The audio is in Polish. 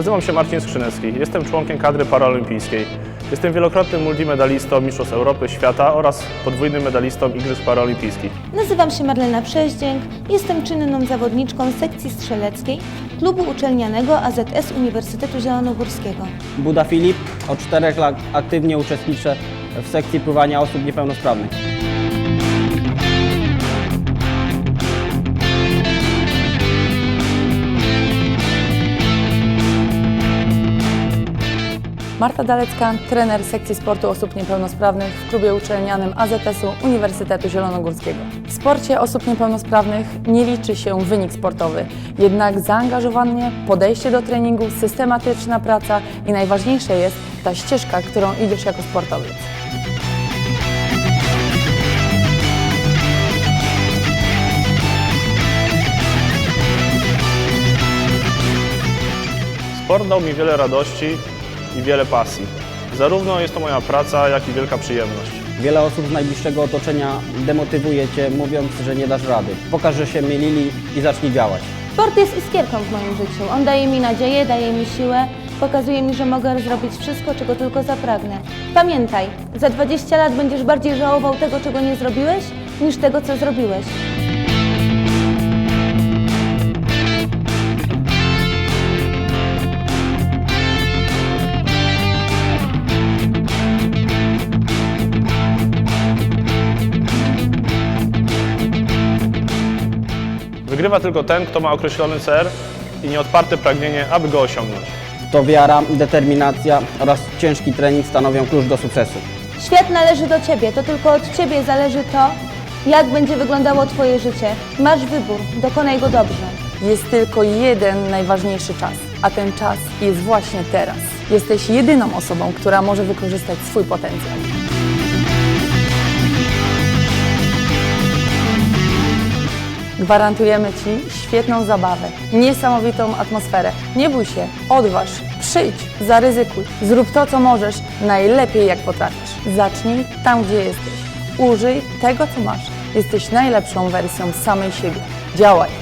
Nazywam się Marcin Skrzynecki. Jestem członkiem kadry paraolimpijskiej. Jestem wielokrotnym multimedalistą Mistrzostw Europy, Świata oraz podwójnym medalistą Igrzysk Paraolimpijskich. Nazywam się Marlena Przeździęk, jestem czynną zawodniczką sekcji strzeleckiej klubu uczelnianego AZS Uniwersytetu Zielonogórskiego. Buda Filip. Od czterech lat aktywnie uczestniczę w sekcji pływania osób niepełnosprawnych. Marta Dalecka, trener sekcji sportu osób niepełnosprawnych w klubie uczelnianym AZS-u Uniwersytetu Zielonogórskiego. W sporcie osób niepełnosprawnych nie liczy się wynik sportowy, jednak zaangażowanie, podejście do treningu, systematyczna praca i najważniejsze jest ta ścieżka, którą idziesz jako sportowiec. Sport dał mi wiele radości i wiele pasji. Zarówno jest to moja praca, jak i wielka przyjemność. Wiele osób z najbliższego otoczenia demotywuje Cię, mówiąc, że nie dasz rady. Pokaż, że się mylili i zacznij działać. Sport jest iskierką w moim życiu. On daje mi nadzieję, daje mi siłę, pokazuje mi, że mogę zrobić wszystko, czego tylko zapragnę. Pamiętaj, za 20 lat będziesz bardziej żałował tego, czego nie zrobiłeś, niż tego, co zrobiłeś. Wygrywa tylko ten, kto ma określony cel i nieodparte pragnienie, aby go osiągnąć. To wiara, determinacja oraz ciężki trening stanowią klucz do sukcesu. Świat należy do Ciebie, to tylko od Ciebie zależy to, jak będzie wyglądało Twoje życie. Masz wybór, dokonaj go dobrze. Jest tylko jeden najważniejszy czas, a ten czas jest właśnie teraz. Jesteś jedyną osobą, która może wykorzystać swój potencjał. Gwarantujemy Ci świetną zabawę, niesamowitą atmosferę. Nie bój się, odważ, przyjdź, zaryzykuj. Zrób to, co możesz, najlepiej jak potrafisz. Zacznij tam, gdzie jesteś. Użyj tego, co masz. Jesteś najlepszą wersją samej siebie. Działaj!